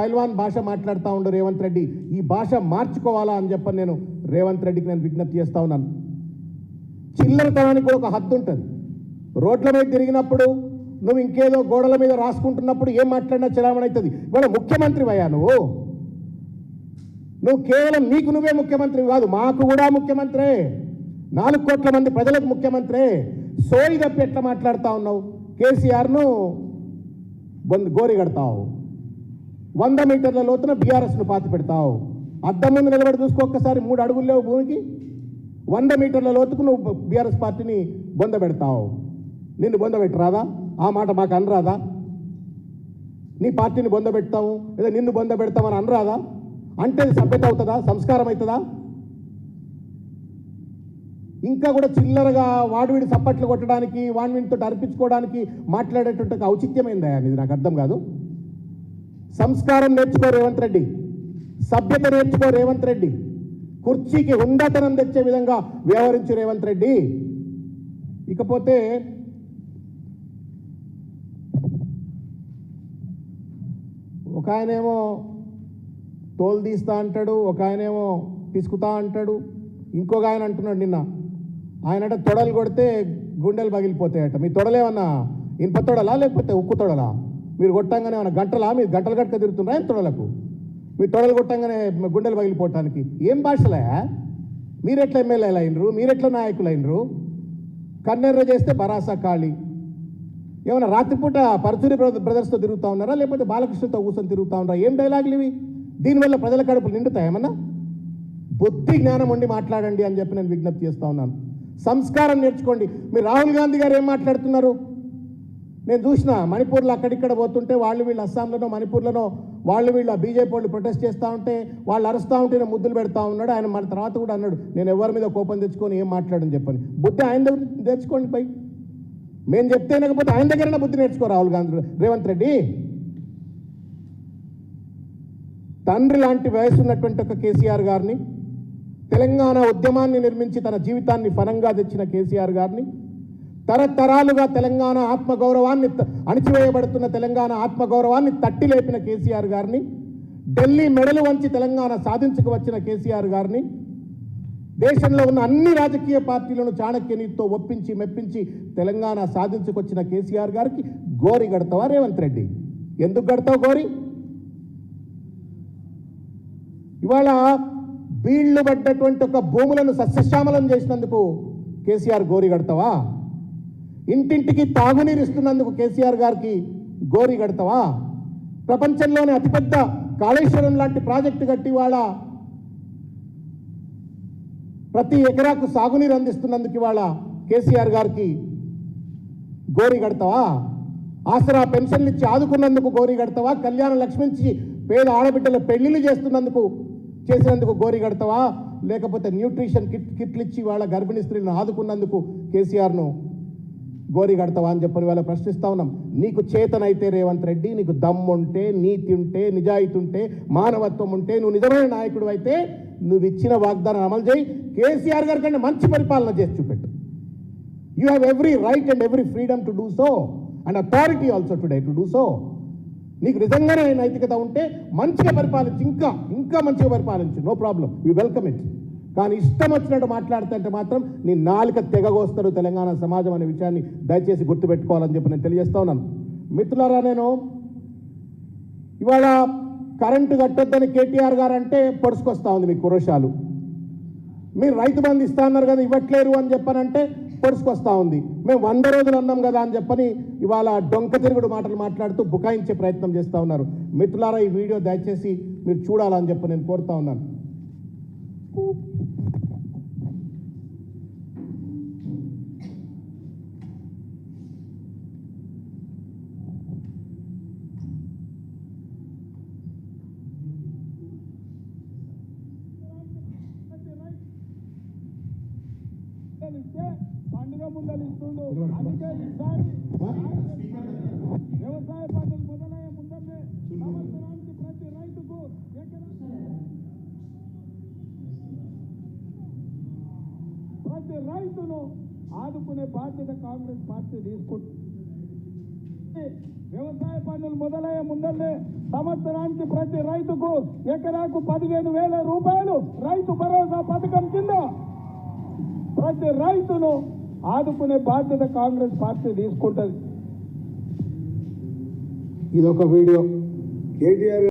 పైల్వాన్ భాష మాట్లాడుతూ ఉండు రేవంత్ రెడ్డి. ఈ భాష మార్చుకోవాలా అని చెప్పని నేను రేవంత్ రెడ్డికి నేను విజ్ఞప్తి చేస్తా ఉన్నాను. చిల్లరతనానికి కూడా ఒక హద్దు ఉంటుంది. రోడ్ల మీద తిరిగినప్పుడు నువ్వు ఇంకేదో గోడల మీద రాసుకుంటున్నప్పుడు ఏం మాట్లాడినా చలామణి అవుతుంది. ఇవాళ ముఖ్యమంత్రి అయ్యా నువ్వు? నువ్వు కేవలం నీకు నువ్వే ముఖ్యమంత్రి కాదు మాకు కూడా ముఖ్యమంత్రే. నాలుగు కోట్ల మంది ప్రజలకు ముఖ్యమంత్రే. సోయి తప్పి ఎట్లా మాట్లాడుతూ ఉన్నావు? కేసీఆర్ను బొంద గోరి కడతావు. వంద మీటర్ల లోతున బీఆర్ఎస్ను పాతి పెడతావు. అద్దం ముందు నిలబడి చూసుకో ఒక్కసారి మూడు అడుగులు లేవు భూమికి. వంద మీటర్ల లోతుకు నువ్వు బీఆర్ఎస్ పార్టీని బొంద పెడతావు. నిన్ను బొంద పెట్టరాదా ఆ మాట మాకు అనరాదా? నీ పార్టీని బొంద పెడతాము లేదా నిన్ను బొంద పెడతామని అనరాదా? అంటే అది సభ్యత అవుతుందా? సంస్కారం అవుతుందా? ఇంకా కూడా చిల్లరగా వాడివిడి సప్పట్లు కొట్టడానికి వాడివిడితో అర్పించుకోవడానికి మాట్లాడేటువంటి ఔచిత్యమైందా ఇది నాకు అర్థం కాదు. సంస్కారం నేర్చుకో రేవంత్ రెడ్డి. సభ్యత నేర్చుకో రేవంత్ రెడ్డి. కుర్చీకి ఉండతనం తెచ్చే విధంగా వ్యవహరించు రేవంత్ రెడ్డి. ఇకపోతే ఒక ఆయనేమో తోలు తీస్తా అంటాడు ఒక ఆయనేమో తీసుకుతా అంటాడు. ఇంకొక ఆయన అంటున్నాడు నిన్న. ఆయనట తొడలు కొడితే గుండెలు పగిలిపోతాయట. మీ తొడలేమన్నా? ఇనుప తొడలా లేకపోతే ఉక్కు తొడలా? మీరు కొట్టంగానే మన గంటలా? మీరు గంటలు గట్ట తిరుగుతున్నారా తొడలకు? మీరు తొడలు కొట్టంగానే గుండెలు పగిలిపోవటానికి? ఏం భాషలే మీరెట్లా ఎమ్మెల్యేలు అయినరు? మీరెట్లా నాయకులు అయినరు? కన్నెర్ర చేస్తే బరాసా ఖాళీ. ఏమైనా రాత్రిపూట పరచూరి బ్రదర్స్తో తిరుగుతూ ఉన్నారా? లేకపోతే బాలకృష్ణతో కూర్చొని తిరుగుతూ ఉన్నారా? ఏం డైలాగులు ఇవి? దీనివల్ల ప్రజల కడుపులు నిండుతాయేమన్నా బుద్ధి జ్ఞానం ఉండి మాట్లాడండి అని చెప్పి నేను విజ్ఞప్తి చేస్తూ ఉన్నాను. సంస్కారం నేర్చుకోండి. మీరు రాహుల్ గాంధీ గారు ఏం మాట్లాడుతున్నారు? నేను చూసిన మణిపూర్లో అక్కడిక్కడ పోతుంటే వాళ్ళు వీళ్ళు అస్సాంలోనో మణిపూర్లోనో వాళ్ళు వీళ్ళు బీజేపీ వాళ్ళు ప్రొటెస్ట్ చేస్తూ ఉంటే వాళ్ళు అరుస్తూ ఉంటే నేను ముద్దులు పెడతా ఉన్నాడు. ఆయన మన తర్వాత కూడా అన్నాడు నేను ఎవరి మీద కోపం తెచ్చుకొని ఏం మాట్లాడని చెప్పని. బుద్ధి ఆయన దగ్గర తెచ్చుకోండి పై. మేము చెప్తే లేకపోతే ఆయన దగ్గర బుద్ధి నేర్చుకో రాహుల్ గాంధీ. రేవంత్ రెడ్డి తండ్రి లాంటి వయసు ఉన్నటువంటి ఒక కేసీఆర్ గారిని తెలంగాణ ఉద్యమాన్ని నిర్మించి తన జీవితాన్ని ఫలంగా తెచ్చిన కేసీఆర్ గారిని తరతరాలుగా తెలంగాణ ఆత్మగౌరవాన్ని అణిచివేయబడుతున్న తెలంగాణ ఆత్మగౌరవాన్ని తట్టి లేపిన కేసీఆర్ గారిని ఢిల్లీ మెడలు వంచి తెలంగాణ సాధించుకు వచ్చిన కేసీఆర్ గారిని దేశంలో ఉన్న అన్ని రాజకీయ పార్టీలను చాణక్యనీతితో ఒప్పించి మెప్పించి తెలంగాణ సాధించుకొచ్చిన కేసీఆర్ గారికి గోరి గడతావా రేవంత్ రెడ్డి? ఎందుకు గడతావు గోరి? ఇవాళ బీళ్ళు పడ్డటువంటి ఒక భూములను సస్యశ్యామలం చేసినందుకు కేసీఆర్ గోరి గడతావా ఇంటింటికి తాగునీరు ఇస్తున్నందుకు కేసీఆర్ గారికి గోరి కడతావా? ప్రపంచంలోనే అతిపెద్ద కాళేశ్వరం లాంటి ప్రాజెక్టు కట్టి వాళ్ళ ప్రతి ఎకరాకు సాగునీరు అందిస్తున్నందుకు ఇవాళ కేసీఆర్ గారికి గోరి కడతావా? ఆసరా పెన్షన్లు ఇచ్చి ఆదుకున్నందుకు గోరి కడతావా? కళ్యాణ లక్ష్మి ఇచ్చి పేద ఆడబిడ్డల పెళ్ళిళ్ళు చేస్తున్నందుకు చేసినందుకు గోరి కడతావా? లేకపోతే న్యూట్రిషన్ కిట్ కిట్లు ఇచ్చి వాళ్ళ గర్భిణీ స్త్రీలను ఆదుకున్నందుకు కేసీఆర్ను గోరి కడతావా అని చెప్పని వాళ్ళ ప్రశ్నిస్తా ఉన్నాం. నీకు చేతనైతే రేవంత్ రెడ్డి నీకు దమ్ముంటే నీతి ఉంటే నిజాయితీ ఉంటే మానవత్వం ఉంటే నువ్వు నిజమైన నాయకుడు అయితే నువ్వు ఇచ్చిన వాగ్దానం అమలు చేయి. కేసీఆర్ గారి కంటే మంచి పరిపాలన చేసి చూపెట్టు. You have every right and every freedom to do so and authority also today to do so నీకు నిజంగానే నైతికత ఉంటే మంచిగా పరిపాలించు ఇంకా ఇంకా మంచిగా పరిపాలించు. No problem you welcome it కానీ ఇష్టం వచ్చినట్టు మాట్లాడుతుంటే మాత్రం నీ నాలుక తెగగోస్తారు తెలంగాణ సమాజం అనే విషయాన్ని దయచేసి గుర్తుపెట్టుకోవాలని చెప్పి నేను తెలియజేస్తా ఉన్నాను. మిత్రులారా నేను ఇవాళ కరెంటు కట్టొద్దని కేటీఆర్ గారు అంటే పొడుచుకొస్తా ఉంది మీ కురోషాలు మీరు రైతు బంధు ఇస్తా అన్నారు కదా ఇవ్వట్లేరు అని చెప్పనంటే పొడుచుకొస్తా ఉంది. మేము వంద రోజులు అన్నాం కదా అని చెప్పని ఇవాళ డొంక తిరుగుడు మాటలు మాట్లాడుతూ బుకాయించే ప్రయత్నం చేస్తూ ఉన్నారు. మిత్రులారా ఈ వీడియో దయచేసి మీరు చూడాలని చెప్పి నేను కోరుతా ఉన్నాను. ఇస్తే పండుగ ముందలు ఇస్తుండు. అందుకే ఈసారి వ్యవసాయ పనులు మొదలయ్యే ముందరే సంవత్సరానికి ప్రతి రైతుకు ప్రతి రైతును ఆదుకునే బాధ్యత కాంగ్రెస్ పార్టీ తీసుకుంటుంది. వ్యవసాయ పనులు మొదలయ్యే ముందల్లే సంవత్సరానికి ప్రతి రైతుకు ఎకరాకు పదిహేను వేల రూపాయలు రైతు భరోసా పథకం కింద ప్రతి రైతును ఆదుకునే బాధ్యత కాంగ్రెస్ పార్టీ తీసుకుంటది. ఇదొక వీడియో. కేటీఆర్